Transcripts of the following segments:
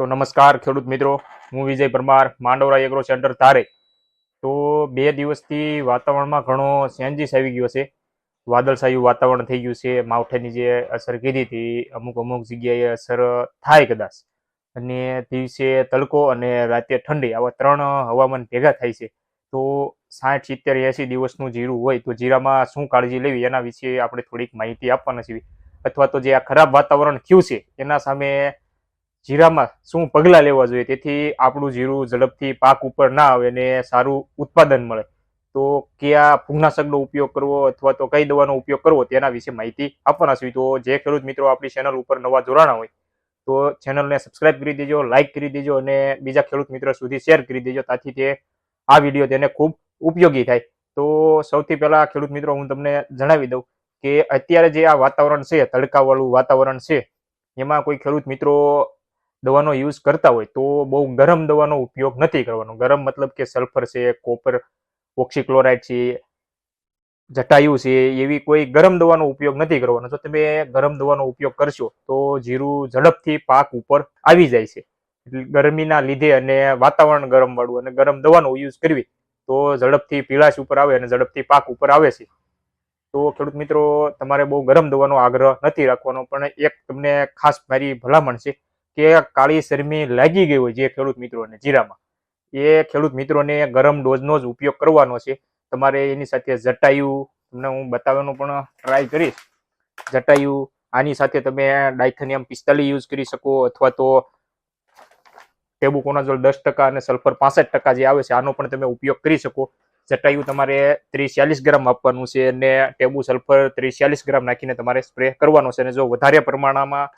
તો નમસ્કાર ખેડૂત મિત્રો, હું વિજય પરમાર માંડવરા એગ્રો સેન્ટર ધારે તો બે દિવસથી વાતાવરણમાં ઘણો ચેન્જીસ આવી ગયો છે. વાદળછાયું વાતાવરણ થઈ ગયું છે. માવઠાની જે અસર કીધી હતી, અમુક અમુક જગ્યાએ અસર થાય કદાચ. અને દિવસે તડકો અને રાતે ઠંડી, આવા ત્રણ હવામાન ભેગા થાય છે. તો સાઠ, સિત્તેર એંસી દિવસનું જીરું હોય, તો જીરામાં શું કાળજી લેવી? એના વિશે આપણે થોડીક માહિતી આપવાના છીએ. અથવા તો જે આ ખરાબ વાતાવરણ થયું છે, એના સામે જીરામાં શું પગલાં લેવા જોઈએ? તેથી આપણું જીરું ઝડપથી પાક ઉપર ના આવે અને સારું ઉત્પાદન મળે. તો કયા ફૂગનાશકનો ઉપયોગ કરવો અથવા તો કઈ દવાનો ઉપયોગ કરવો તેના વિશે માહિતી આપવાના છીએ તો જે ખેડૂત મિત્રો આપણી ચેનલ ઉપર નવા જોડાણા હોય, તો ચેનલને સબસ્ક્રાઇબ કરી દેજો, લાઇક કરી દેજો અને બીજા ખેડૂત મિત્રો સુધી શેર કરી દેજો. તાથી તે આ વીડિયો તેને ખૂબ ઉપયોગી થાય. તો સૌથી પહેલાં ખેડૂત મિત્રો, હું તમને જણાવી દઉં કે અત્યારે જે આ વાતાવરણ છે, તડકાવાળું વાતાવરણ છે, એમાં કોઈ ખેડૂત મિત્રો દવાનો યુઝ કરતા હોય તો બહુ ગરમ દવાનો ઉપયોગ નથી કરવાનો. ગરમ મતલબ કે સલ્ફર છે કોપર ઓક્સિક્લોરાઇડ છે, જટાયુ છે, એવી કોઈ ગરમ દવાનો ઉપયોગ નથી કરવાનો. જો તમે ગરમ દવાનો ઉપયોગ કરશો તો જીરું ઝડપથી પાક ઉપર આવી જાય છે. ગરમીના લીધે અને વાતાવરણ ગરમ વાળું અને ગરમ દવાનો યુઝ કરવી તો ઝડપથી પીળાશ ઉપર આવે અને ઝડપથી પાક ઉપર આવે છે. તો ખેડૂત મિત્રો, તમારે બહુ ગરમ દવાનો આગ્રહ નથી રાખવાનો, પણ એક તમને ખાસ મારી ભલામણ છે. કે કાળી શરમી લાગી ગઈ હોય જે ખેડૂત મિત્રોને જીરામાં. એ ખેડૂત મિત્રોને ગરમ ડોઝનો જ ઉપયોગ કરવાનો છે. તમારે એની સાથે જટાયું, તમને હું બતાવવાનો પણ ટ્રાય કરીશ. જટાયુ, આની સાથે તમે ડાયથનિયમ પિસ્તાલીસ યુઝ કરી શકો અથવા તો ટેબુકોનાઝોલ દસ ટકા અને સલ્ફર પાસઠ ટકા જે આવે છે, આનો પણ તમે ઉપયોગ કરી શકો. જટાયુ તમારે ત્રીસ ચાલીસ ગ્રામ આપવાનું છે અને ટેબુ સલ્ફર ત્રીસ ચાલીસ ગ્રામ નાખીને તમારે સ્પ્રે કરવાનો છે અને જો વધારે પ્રમાણમાં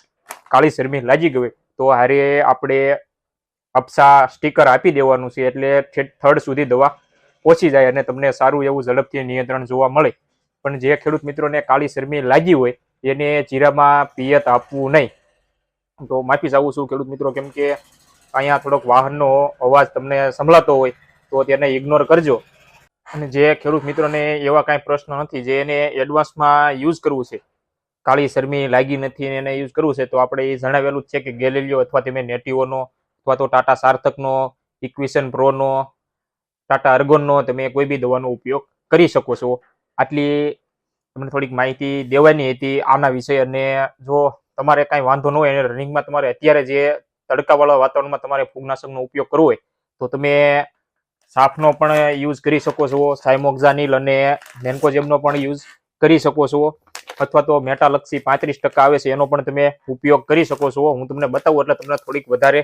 કાળી શરમી લાગી ગઈ તો હારે આપણે અપસા સ્ટીકર આપી દેવાનું છે, એટલે થર્ડ સુધી દવા પહોંચી જાય અને તમને સારું એવું ઝડપથી નિયંત્રણ જોવા મળે. પણ જે ખેડૂત મિત્રોને કાળી શરમી લાગી હોય, એને જીરામાં પિયત આપવું નહીં. તો માફી ચાહું છું ખેડૂત મિત્રો, કેમ કે અહીંયા થોડોક વાહનનો અવાજ તમને સંભળાતો હોય, તો તેને ઇગ્નોર કરજો. અને જે ખેડૂત મિત્રોને એવા કાંઈ પ્રશ્ન નથી, જે એને એડવાન્સમાં યુઝ કરવું છે કાળી શરમી લાગી નથી અને એને યુઝ કરવું છે, તો આપણે એ જણાવેલું જ છે કે ગેલેલિયો અથવા તમે નેટિવોનો અથવા તો ટાટા સાર્થકનો ઇક્વિશન પ્રોનો ટાટા અર્ગોનનો તમે કોઈ બી દવાનો ઉપયોગ કરી શકો છો. આટલી તમને થોડીક માહિતી દેવાની હતી આના વિશે અને જો તમારે કાંઈ વાંધો ન હોય અને રનિંગમાં તમારે અત્યારે જે તડકાવાળા વાતાવરણમાં તમારે ફૂગનાશકનો ઉપયોગ કરવો હોય, તો તમે સાફનો પણ યુઝ કરી શકો છો, સાયમોક્ઝાનિલ અને મેન્કોજેમનો પણ યુઝ કરી શકો છો. અથવા તો મેટાલક્ષી પાંત્રીસ ટકા આવે છે, એનો પણ તમે ઉપયોગ કરી શકો છો. હું તમને બતાવું એટલે તમને થોડીક વધારે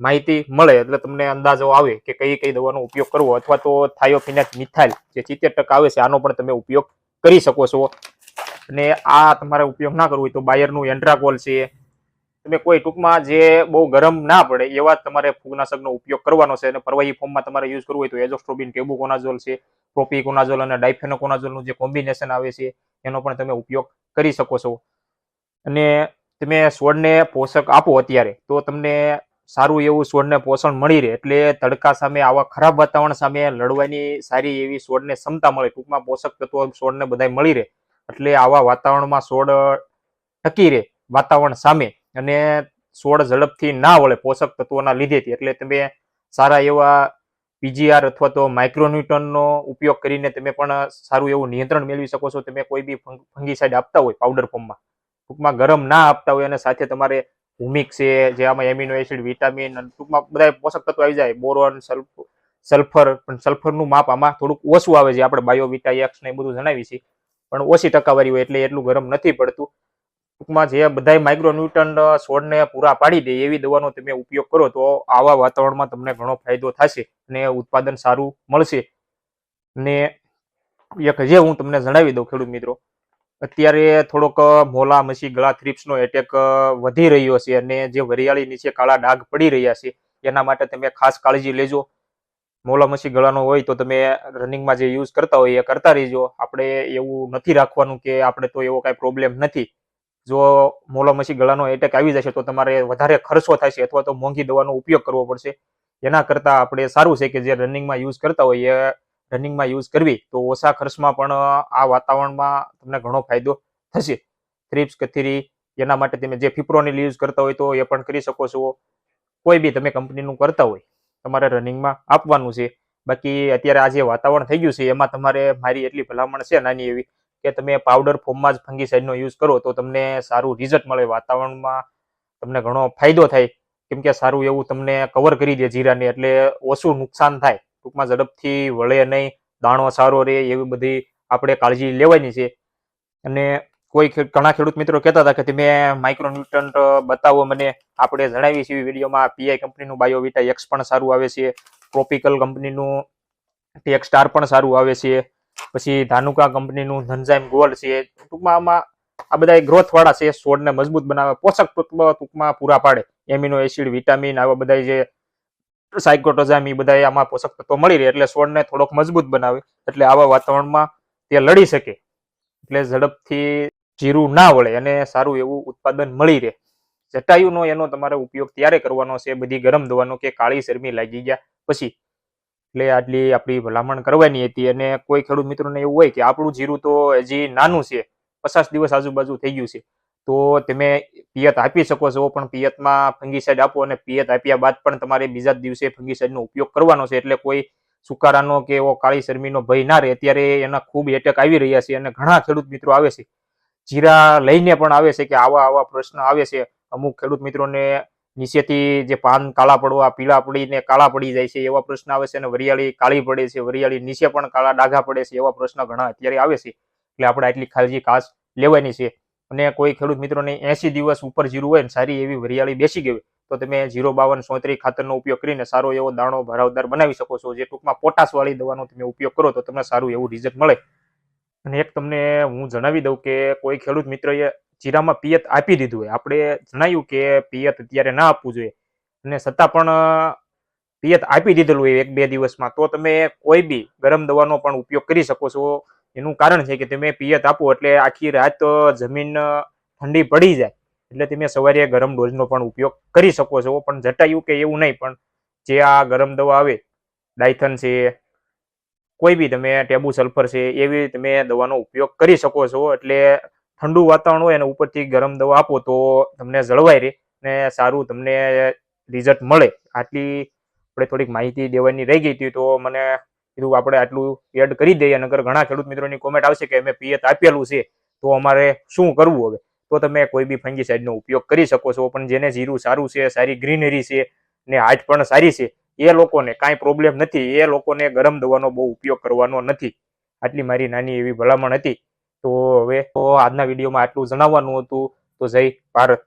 માહિતી મળે, એટલે તમને અંદાજો આવે કે કઈ કઈ દવાનો ઉપયોગ કરવો અથવા તો થાયોફિનેટ મિથાઇલ જે સિત્તેર ટકા આવે છે, આનો પણ તમે ઉપયોગ કરી શકો છો. અને આ તમારે ઉપયોગ ના કરવો હોય તો બાયરનું એન્ડ્રાકોલ છે. તમે કોઈ ટૂંકમાં જે બહુ ગરમ ના પડે, એવા તમારે ફૂગનાશકનો ઉપયોગ કરવાનો છે. અને પરવાહી ફોર્મમાં તમારે યુઝ કરવું હોય તો એઝોસ્ટ્રોબિન ટેબુકોનાઝોલ છે, પ્રોપીકોનાઝોલ અને ડાયફેનોકોનાઝોલનું જે કોમ્બિનેશન આવે છે એનો પણ તમે ઉપયોગ કરી શકો છો. અને તમે છોડને પોષક આપો અત્યારે, તો તમને સારું એવું છોડને પોષણ મળી રહે. એટલે તડકા સામે, આવા ખરાબ વાતાવરણ સામે લડવાની સારી એવી છોડને ક્ષમતા મળે. ટૂંકમાં પોષક તત્વો છોડને બધાય મળી રહે. એટલે આવા વાતાવરણમાં છોડ ટકી રહે વાતાવરણ સામે. અને છોડ ઝડપથી ના વળે પોષક તત્વોના લીધેથી. એટલે તમે સારા એવા પીજીઆર અથવા તો માઇક્રોન્યુટનનો ઉપયોગ કરીને તમે પણ સારું એવું નિયંત્રણ મેળવી શકો છો. તમે કોઈ બી ફંગીસાઇડ આપતા હોય પાવડર ફોર્મમાં, ટૂંકમાં ગરમ ના આપતા હોય અને સાથે તમારે હુમિક છે, જે આમાં એમિનો એસિડ, વિટામિન ટૂંકમાં બધા પોષક તત્વો આવી જાય. બોરોન સલ્ફર, પણ સલ્ફરનું માપ આમાં થોડુંક ઓછું આવે છે. આપણે બાયોવિટા એક્સ ને એ બધું જણાવી છીએ. પણ ઓછી ટકાવારી હોય એટલે એટલું ગરમ નથી પડતું. ટૂંકમાં જે બધા માઇક્રોન્યુટન છોડને પૂરા પાડી દે એવી દવાનો તમે ઉપયોગ કરો તો આવા વાતાવરણમાં તમને ઘણો ફાયદો થશે અને ઉત્પાદન સારું મળશે. ને એક જે હું તમને જણાવી દઉં ખેડૂત મિત્રો, અત્યારે થોડોક મોલા મસી ગળા થ્રિપ્સનો એટેક વધી રહ્યો છે અને જે વરિયાળી નીચે કાળા ડાઘ પડી રહ્યા છે, એના માટે તમે ખાસ કાળજી લેજો. મોલા મસી ગળાનો હોય તો તમે રનિંગમાં જે યુઝ કરતા હોય એ કરતા રહીજો. આપણે એવું નથી રાખવાનું કે આપણે તો એવો કાંઈ પ્રોબ્લેમ નથી. જો મોલમસી ગળાનો એટેક આવી જશે તો તમારે વધારે ખર્ચો થશે અથવા તો મોંઘી દવાનો ઉપયોગ કરવો પડશે. એના કરતાં આપણે સારું છે કે જે રનિંગમાં યુઝ કરતા હોય એ રનિંગમાં યુઝ કરવી, તો ઓછા ખર્ચમાં પણ આ વાતાવરણમાં તમને ઘણો ફાયદો થશે. થ્રીપ્સ કથીરી, એના માટે તમે જે ફિપ્રોનિલ યુઝ કરતા હોય તો એ પણ કરી શકો છો. કોઈ બી તમે કંપનીનું કરતા હોય, તમારે રનિંગમાં આપવાનું છે. બાકી અત્યારે આ જે વાતાવરણ થઈ ગયું છે, એમાં તમારે મારી એટલી ભલામણ છે નાની એવી. કે તમે પાવડર ફોર્મમાં જ ફંગીસાઇડનો યુઝ કરો તો તમને સારું રિઝલ્ટ મળે. વાતાવરણમાં તમને ઘણો ફાયદો થાય. કેમ કે સારું એવું તમને કવર કરી દે જીરાને એટલે ઓછું નુકસાન થાય. ટૂંકમાં ઝડપથી વળે નહીં, દાણો સારો રહે એવી બધી આપણે કાળજી લેવાની છે. અને કોઈ ઘણા ખેડૂત મિત્રો કહેતા હતા કે તમે માઇક્રોન્યુટ્રન્ટ બતાવો મને. આપણે જણાવી છીએ વિડીયોમાં પીઆઈ કંપનીનું બાયોવિટા એક્સ પણ સારું આવે છે. ટ્રોપિકલ કંપનીનું ટેક સ્ટાર પણ સારું આવે છે. પછી ધાનુકા કંપનીનું ધનઝાઇમ ગોલ્ડ છે, ટૂંકમાં આમાં આ બધા ગ્રોથ વાળા છે છોડને મજબૂત બનાવે, પોષક તત્વ ટૂંકમાં પૂરા પાડે. એમિનો એસિડ વિટામિન આવા બધા જે સાયકોટોઝામ એ બધા આમાં પોષક તત્વો મળી રહે, એટલે છોડને થોડોક મજબૂત બનાવે, એટલે આવા વાતાવરણમાં તે લડી શકે. એટલે ઝડપથી જીરું ના વળે અને સારું એવું ઉત્પાદન મળી રહે. જટાયુનો એનો તમારે ઉપયોગ ત્યારે કરવાનો છે, બધી ગરમ દવાનો કે કાળી શરમી લાગી ગયા પછી. એટલે આટલી આપણી ભલામણ કરવાની હતી અને કોઈ ખેડૂત મિત્રોને એવું હોય કે આપણું જીરું તો હજી નાનું છે, પચાસ દિવસ આજુબાજુ થઈ ગયું છે, તો તમે પિયત આપી શકો છો, પણ પિયતમાં ફંગીસાઇડ આપો અને પિયત આપ્યા બાદ પણ તમારે બીજા જ દિવસે ફંગીસાઇડનો ઉપયોગ કરવાનો છે, એટલે કોઈ સુકારાનો કે એવો કાળી શરમીનો ભય ના રહે. અત્યારે એના ખૂબ એટેક આવી રહ્યા છે અને ઘણા ખેડૂત મિત્રો આવે છે. જીરા લઈને પણ આવે છે કે આવા આવા પ્રશ્ન આવે છે. અમુક ખેડૂત મિત્રોને નીચેથી જે પાન કાળા પડવા, પીળા પડીને કાળા પડી જાય છે એવા પ્રશ્ન આવે છે અને વરિયાળી કાળી પડે છે, વરિયાળી નીચે પણ કાળા ડાઘા પડે છે એવા પ્રશ્ન ઘણા અત્યારે આવે છે. એટલે આપણે આટલી કાળજી ખાસ લેવાની છે. અને કોઈ ખેડૂત મિત્રોને એસી દિવસ ઉપર જીરું હોય ને સારી એવી વરિયાળી બેસી ગઈ તો તમે જીરો બાવન સોત્રી ખાતરનો ઉપયોગ કરીને સારો એવો દાણો ભરાવદાર બનાવી શકો છો. જે ટૂંકમાં પોટાશ વાળી દવાનો તમે ઉપયોગ કરો તો તમને સારું એવું રિઝલ્ટ મળે. અને એક તમને હું જણાવી દઉં કે કોઈ ખેડૂત મિત્રએ જીરામાં પિયત આપી દીધું હોય. આપણે જણાવ્યું કે પિયત અત્યારે ના આપવું જોઈએ. અને છતાં પણ પિયત આપી દીધેલું હોય એક બે દિવસમાં. તો તમે કોઈ બી ગરમ દવાનો પણ ઉપયોગ કરી શકો છો. એનું કારણ છે કે તમે પિયત આપો એટલે આખી રાત જમીન ઠંડી પડી જાય. એટલે તમે સવારે ગરમ ડોઝનો પણ ઉપયોગ કરી શકો છો. પણ જટાયું કે એવું નહીં, પણ જે આ ગરમ દવા આવે, ડાયથન છે, કોઈ બી તમે ટેબુ સલ્ફર છે, એવી તમે દવાનો ઉપયોગ કરી શકો છો. એટલે ઠંડુ વાતાવરણ હોય અને ઉપરથી ગરમ દવા આપો તો તમને જળવાઈ રહે ને સારું તમને રિઝલ્ટ મળે. આટલી આપણે થોડીક માહિતી દેવાની રહી ગઈ હતી તો મને કીધું આપણે આટલું એડ કરી દઈએ નગર ઘણા ખેડૂત મિત્રોની કોમેન્ટ આવશે કે અમે પિયત આપેલું છે, તો અમારે શું કરવું હવે? તો તમે કોઈ બી ફંગીસાઇડનો ઉપયોગ કરી શકો છો, પણ જેને જીરું સારું છે, સારી ગ્રીનરી છે ને હાઈટ પણ સારી છે, એ લોકોને કાંઈ પ્રોબ્લેમ નથી, એ લોકોને ગરમ દવાનો બહુ ઉપયોગ કરવાનો નથી. આટલી મારી નાની એવી ભલામણ હતી. તો હવે આજના વિડીયોમાં આટલું જણાવવાનું હતું. તો જય ભારત.